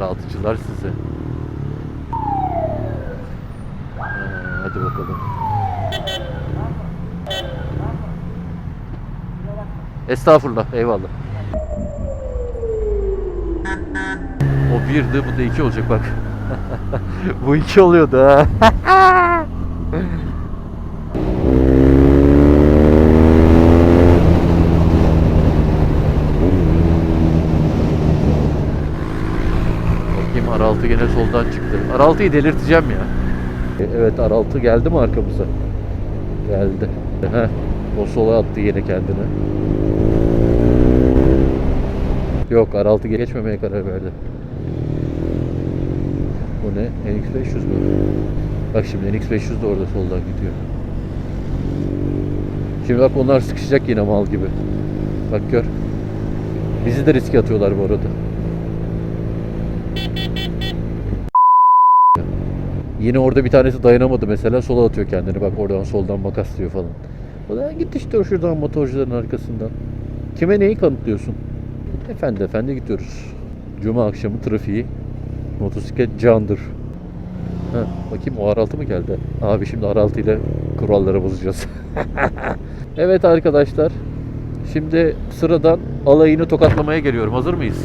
R6'cılar size. Ee, hadi bakalım. Estağfurullah, eyvallah. O birdi, bu da iki olacak bak. bu iki oluyordu ha. Bakayım R6 gene soldan çıktı. R6'yı delirteceğim ya. E, Evet R6 geldi mi arkamıza? Geldi. O sola attı yine kendini. Yok R6 geçmemeye karar verdi. Bu ne? NX500 mü? Bak şimdi NX500 de orada soldan gidiyor. Şimdi bak onlar sıkışacak yine mal gibi. Bak gör. Bizi de riske atıyorlar bu arada. Yine orada bir tanesi dayanamadı mesela sola atıyor kendini. Bak oradan soldan makaslıyor falan. O da git işte şuradan motorcuların arkasından. Kime neyi kanıtlıyorsun? Efendi efendi gidiyoruz. Cuma akşamı trafiği. Motosiklet candır. Ha, bakayım o R6 mı geldi? Abi şimdi R6 ile kuralları bozacağız. evet arkadaşlar. Şimdi sıradan alayını tokatlamaya geliyorum. Hazır mıyız?